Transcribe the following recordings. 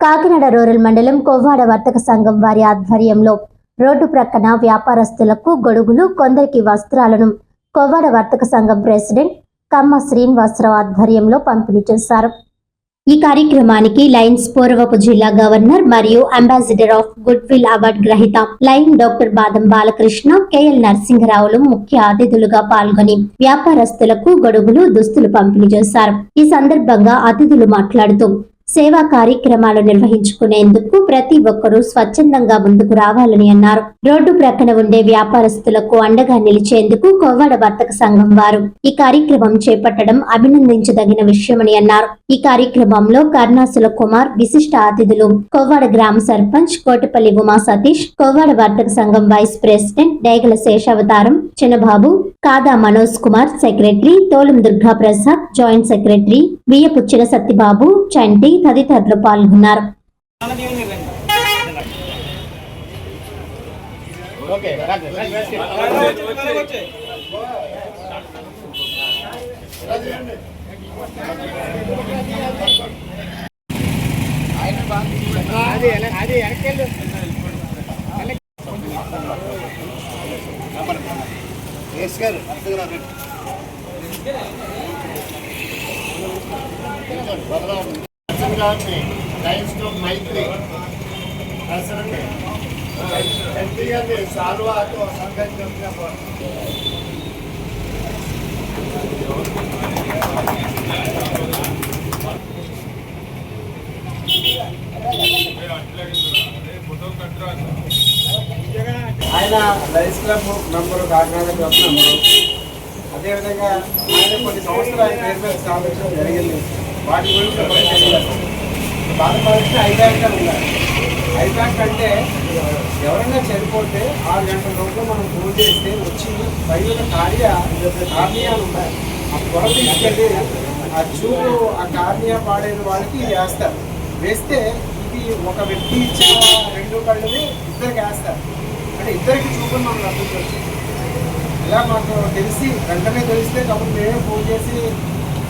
Kakinada rural మండలం కొవ్వాడ వర్తక సంఘం వారి ఆధ్వర్యంలో రోడ్డు ప్రక్కన వ్యాపారస్తులకు గొడుగులు కొందరికి వస్త్రాలను కొవ్వాడ వర్తక సంఘం ప్రెసిడెంట్ కమ్మ శ్రీనివాసరావు ఆధ్వర్యంలో పంపిణీ చేశారు. ఈ కార్యక్రమానికి లయన్స్ పూర్వపు జిల్లా గవర్నర్ మరియు ambassador of good will award గ్రహీత lion doctor Badam Balakrishna KL నరసింహరావులు ముఖ్య అతిథులుగా పాల్గొని వ్యాపారస్తులకు గొడుగులు దుస్తులు పంపిణీ చేశారు. ఈ సందర్భంగా అతిథులు మాట్లాడుతూ సేవా కార్యక్రమాలు నిర్వహించుకునేందుకు ప్రతి ఒక్కరూ స్వచ్ఛందంగా ముందుకు రావాలని అన్నారు. రోడ్డు ప్రక్కన ఉండే వ్యాపారస్తులకు అండగా నిలిచేందుకు కొవ్వాడ వర్తక సంఘం వారు ఈ కార్యక్రమం చేపట్టడం అభినందించదగిన విషయమని అన్నారు. ఈ కార్యక్రమంలో కర్ణాసుల కుమార్ విశిష్ట అతిథులు కొవ్వాడ గ్రామ సర్పంచ్ కోటపల్లి ఉమా సతీష్ కొవ్వాడ వర్తక సంఘం వైస్ ప్రెసిడెంట్ డేగల శేషావతారం చిన్నబాబు కాదా Manoj Kumar secretary Tolam Durga Prasad joint secretary Biyyapu Chinna Satyababu చంటి తదితరులు పాల్గొన్నారు. ఓకే రండి, రండి, రండి. అది వెన- అది వెనకెళ్ళు ఎస్ గారు అర్థం రండి లైన్స్ టు మైత్రి ఎంపీ గారిని సాల్వాతో సంఘటించిన ఆయన lions club member Kakinada club member. అదేవిధంగా ఆయన కొన్ని సంవత్సరాలు ఆయన పేరు మీద స్థాపించడం జరిగింది. వాటి గురించి బాధపడాల్సిన ఐదు యాక్టర్ ఐబ్యాక్ ఐదు యాక్ట్ అంటే ఎవరైనా చనిపోతే ఆరు గంటల లోపల మనం ఫోన్ చేస్తే వచ్చి బయట కార్య కార్నియాలు ఉన్నాయి ఆ పొర తీసుకెళ్ళి ఆ చూపు ఆ కార్నియా పాడేది వాళ్ళకి వేస్తారు. వేస్తే ఇది ఒక వ్యక్తి ఇచ్చిన రెండు కళ్ళని ఇద్దరికి వేస్తారు. అంటే ఇద్దరికి చూపులు మనం రప్పించవచ్చు ఇలా మాకు తెలిసి వెంటనే తెలిస్తే కాబట్టి మేమే ఫోన్ చేసి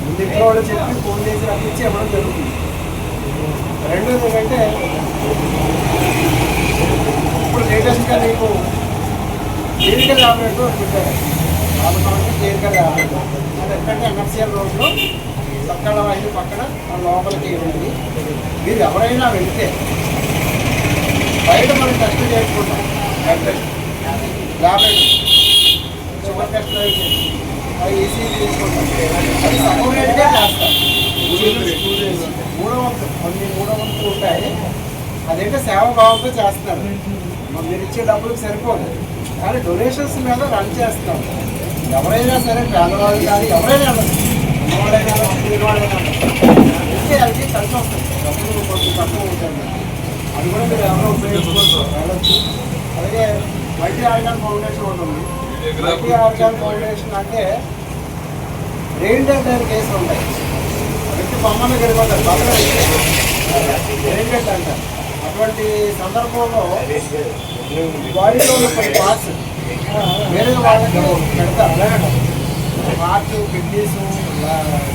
ముందు ఇంట్లో వాళ్ళు చెప్పి ఫోన్ చేసి రప్పించి ఇవ్వడం జరుగుతుంది. రెండు ఏంటంటే ఇప్పుడు లేటెస్ట్గా నీకు క్లినికల్ ల్యాబొరేటరీ పెట్టారు కాబట్టి క్లినికల్ ల్యాబొరేటరీ అది ఎక్కడంటే ఎన్ఎఫ్సిఎల్ రోడ్లో సక్కల వైద్య పక్కన లోపలికి ఉంది మీరు ఎవరైనా వెళ్తే బయట మనం టెస్ట్ చేసుకుంటాం blood test laboratory sugar test అది ఈసీ తీసుకుంటాం. అది సపరేట్గా చేస్తాం. కొన్ని మూడో వంతులు ఉంటాయి. అదేంటే సేవాభావంతో చేస్తున్నారు. మీరు ఇచ్చే డబ్బులకు సరిపోదు. కానీ డొనేషన్స్ మీద రన్ చేస్తాం ఎవరైనా సరే పేదవాళ్ళు కానీ ఎవరైనా ఉన్నవాడైనా ఉన్నవాళ్ళైనా ఇస్తే అది కలిసి వస్తుంది. డబ్బులు కొంచెం తక్కువ ఉంటుంది అది కూడా మీరు ఎవరో ఉపయోగించుకోవచ్చు. వెళ్ళచ్చు. అలాగే మల్టీ ఆర్గాన్ ఫౌండేషన్ ఉంటుంది ఉంది. మల్టీ ఆర్గాన్ ఫౌండేషన్ అంటే బ్రెయిన్ డెడ్ కేసులు ఉంటాయి. అమ్మని బొమ్మలు గడిపోతారు అంటారు అటువంటి సందర్భంలో బాడీలో ఉన్న కొన్ని పార్ట్స్ వేరే వాళ్ళకి పెడతారు హార్ట్ కిడ్నీస్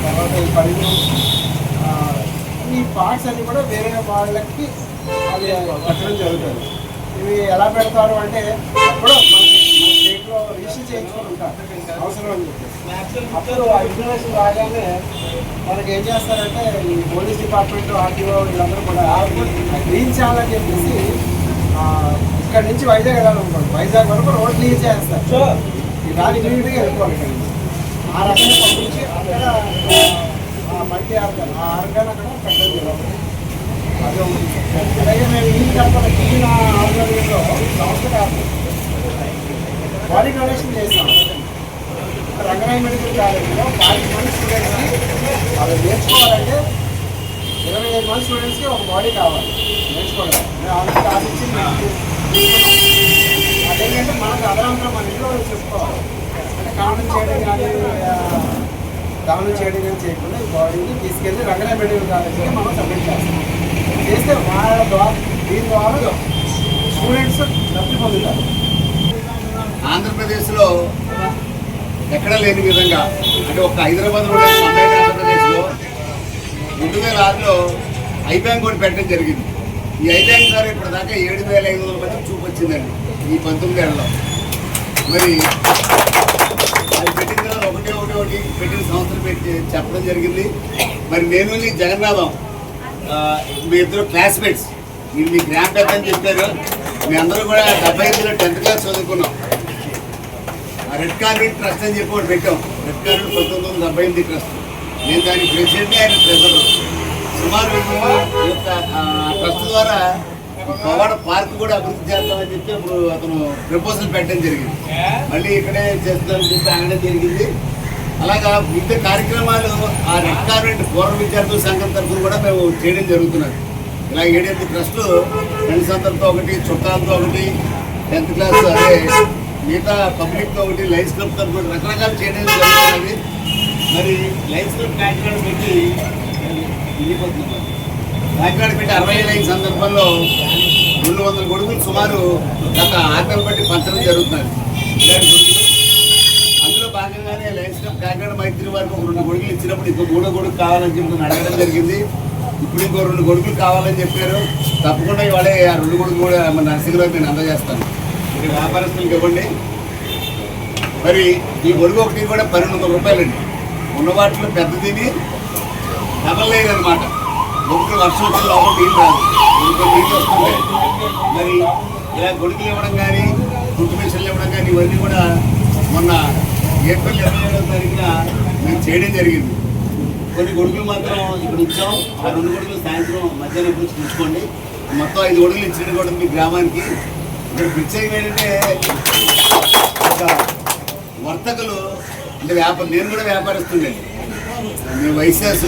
తర్వాత ఈ పళ్ళు ఈ పార్ట్స్ అన్ని కూడా వేరే వాళ్ళకి అది పెట్టడం జరుగుతుంది. ఇవి ఎలా పెడతారు అంటే ఎప్పుడో స్టేట్లో రిజిస్టర్ చేయించుకొని ఉంటారు అవసరం అని చెప్పి అప్పుడు ఆ ఇన్ఫర్మేషన్ రాగానే మనకి ఏం చేస్తారంటే ఈ పోలీస్ డిపార్ట్మెంట్ ఆర్టీఓ వీళ్ళందరూ కూడా క్లీన్ చేయాలని చెప్పేసి ఇక్కడ నుంచి వైజాగ్ వెళ్ళాలనుకోండి. వైజాగ్ వరకు రోడ్ క్లీన్ చేస్తారు ఈ దాని ఇమీడియట్గా వెళ్ళిపోవాలి ఇక్కడ నుంచి. ఆ రకంగా పంపించి అక్కడ మల్టీ ఆర్గన్ ఆ ఆర్గన్ అక్కడ పెట్టడం జరుగుతుంది అదే. అలాగే మేము ఈ కడప ఈయన ఆధ్వర్యంలో సంస్థ కాదు. బాడీ డొనేషన్ చేస్తాం. రంగనాయ మెడికల్ కాలేజీలో పాతి మంది స్టూడెంట్స్కి వాళ్ళు నేర్చుకోవాలంటే ఇరవై ఐదు మంది స్టూడెంట్స్కి ఒక బాడీ కావాలి. నేర్చుకోవాలి మేము ఆల్రెడీ అదేంటంటే మనకు అదనంతరం మన ఇంట్లో వాళ్ళు చెప్పుకోవాలి. అంటే కామెంట్ చేయడం కానీ ఆ, దానం చేయడం కానీ చేయకుండా ఈ బాడీని తీసుకెళ్ళి రంగనాయ మెడికల్ కాలేజీకి మనం సబ్మిట్ చేస్తాం. చేస్తే వాళ్ళ ద్వారా దీని ద్వారా స్టూడెంట్స్ లబ్ధి పొందుతారు. ఆంధ్రప్రదేశ్లో ఎక్కడ లేని విధంగా అంటే ఒక హైదరాబాద్ ఉండే ఆంధ్రప్రదేశ్లో రెండు వేల ఆరులో ఐ బ్యాంక్ కూడా పెట్టడం జరిగింది. ఈ ఐ బ్యాంక్ ద్వారా ఇప్పటిదాకా ఏడు వేల ఐదు వందల మంది చూపు వచ్చిందండి ఈ పంతొమ్మిది ఏళ్ళలో మరి అది పెట్టిన తర్వాత ఒకటి ఒకటి ఒకటి పెట్టిన సంవత్సరం పెట్టి చెప్పడం జరిగింది. మరి నేను జగన్నాథం మీ ఇద్దరు క్లాస్మేట్స్ మీరు మీ గ్రాండ్ పెద్ద అని చెప్పారు. మీ అందరూ కూడా డెబ్బై ఐదులో టెన్త్ క్లాస్ చదువుకున్నాం. రెడ్ కార్పెట్ ట్రస్ట్ అని చెప్పి పెట్టాం. రెడ్ కార్పెట్ పంతొమ్మిది వందల డెబ్బై ఎనిమిది ట్రస్ట్. నేను దానికి ప్రెసిడెంట్ ఆయన ట్రెజరర్ సుమారు ట్రస్ట్ ద్వారా పవాడ పార్క్ కూడా అభివృద్ధి చేస్తామని చెప్పి ఇప్పుడు అతను ప్రపోజల్ పెట్టడం జరిగింది. మళ్ళీ ఇక్కడే చేస్తామని చెప్పి అనడం జరిగింది. అలాగా వివిధ కార్యక్రమాలు ఆ రెడ్ కార్పెట్ పూర్వ విద్యార్థుల సంఘం తరఫున కూడా మేము చేయడం జరుగుతున్నది. ఇలా ఏడెనిమిది ట్రస్టులు ఫ్రెండ్స్ అందరితో ఒకటి చుట్టాలతో ఒకటి టెన్త్ క్లాస్ అదే మిగతా పబ్లిక్తో ఒకటి లైన్స్ క్లబ్ తరఫున రకరకాలు చేయడం జరుగుతున్నది మరి లైన్స్ క్లబ్ కాకినాడ పెట్టి కాకినాడ పెట్టి అరవై ఏళ్ళ సందర్భంలో రెండు వందల గొడుగులు సుమారు గత ఆటలు బట్టి పంచడం జరుగుతున్నది అందులో భాగంగానే లయన్స్ క్లబ్ కాకినాడ మైత్రి వారికి ఒక రెండు గొడుగులు ఇచ్చినప్పుడు ఇంకో మూడో గొడుగు కావాలని చెప్పి అడగడం జరిగింది. ఇప్పుడు ఇంకో రెండు గొడుగులు కావాలని చెప్పారు. తప్పకుండా ఇవాళ ఆ రెండు గొడుగులు కూడా మన నరసింహరావు నేను అందజేస్తాను. ఇది వ్యాపారస్తులకు ఇవ్వండి. మరి ఈ గొడుగు ఒకటి కూడా పన్నెండు వందల రూపాయలండి. ఉన్న వాటిలో పెద్దదిని డబల్ లేదు అనమాట గొడుగులు వర్షం వచ్చిన లోపల నీళ్ళు రాదు. గొడుగు నీళ్ళు వస్తుంటాయి మరి ఇలా గొడుగులు ఇవ్వడం కానీ గుడ్డు మిషన్లు ఇవ్వడం కానీ ఇవన్నీ కూడా మొన్న ఏప్రిల్ ఇరవై ఏడవ తారీఖున మేము చేయడం జరిగింది. కొన్ని గొడుగులు మాత్రం ఇక్కడ ఇచ్చాం ఆ రెండు గొడుగులు సాయంత్రం మధ్యాహ్నం గురించి చూసుకోండి మొత్తం ఐదు గొడుగులు ఇచ్చిన కూడా మీ గ్రామానికి ఇక్కడ ప్రత్యేకం ఏంటంటే ఒక వర్తకులు అంటే వ్యాపారం నేను కూడా వ్యాపారిస్తుండే మేము వైశాస్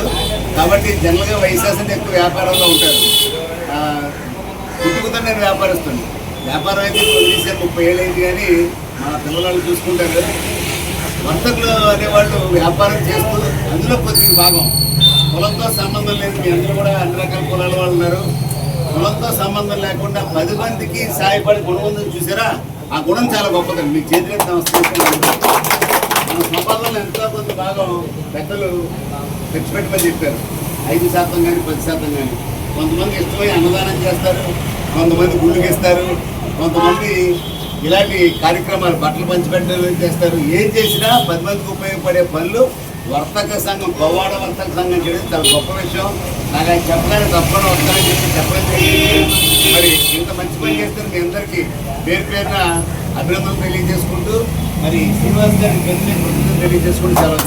కాబట్టి జనరల్గా వైశాస్ అంటే ఎక్కువ వ్యాపారంలో ఉంటారు. ఆ, పుట్టుకతో నేను వ్యాపారిస్తుండే. వ్యాపారం అయితే వదిలేసారు ముప్పై ఏళ్ళు అయింది కానీ మా పిల్లలు చూసుకుంటారు. వర్తకులు అనేవాళ్ళు వ్యాపారం చేస్తూ అందులో కొద్దిగా భాగం. పొలంతో సంబంధం లేదు. మీ అందరూ కూడా అన్ని రకాల పొలాల వాళ్ళు ఉన్నారు. కులంతో సంబంధం లేకుండా పది మందికి సాయపడి గుణం ఉందని చూసారా? ఆ గుణం చాలా గొప్పదండి. మీకు చేతిలో నమస్కరిస్తున్నాను మన సంపాదనలో ఎంతో కొంత భాగం పెద్దలు ఖర్చు పెట్టమని చెప్పారు. ఐదు శాతం కానీ పది శాతం కానీ కొంతమంది ఇష్టమై అన్నదానం చేస్తారు కొంతమంది గుళ్ళకి ఇస్తారు కొంతమంది ఇలాంటి కార్యక్రమాలు బట్టలు పంచిపెట్టడం చేస్తారు. ఏం చేసినా పది మందికి ఉపయోగపడే పనులు వర్తక సంఘం పవ్వాడ వర్తక సంఘం చేయడం చాలా గొప్ప విషయం. నాకు ఆయన చెప్పడానికి తప్పని వస్తానని చెప్పి చెప్పడం మరి ఇంత మంచి పని చేస్తారు మీ అందరికీ. పేరు పేరున అభినందనలు తెలియజేసుకుంటూ మరి శ్రీనివాస్ గారికి తెలియజేసుకుంటూ చాలా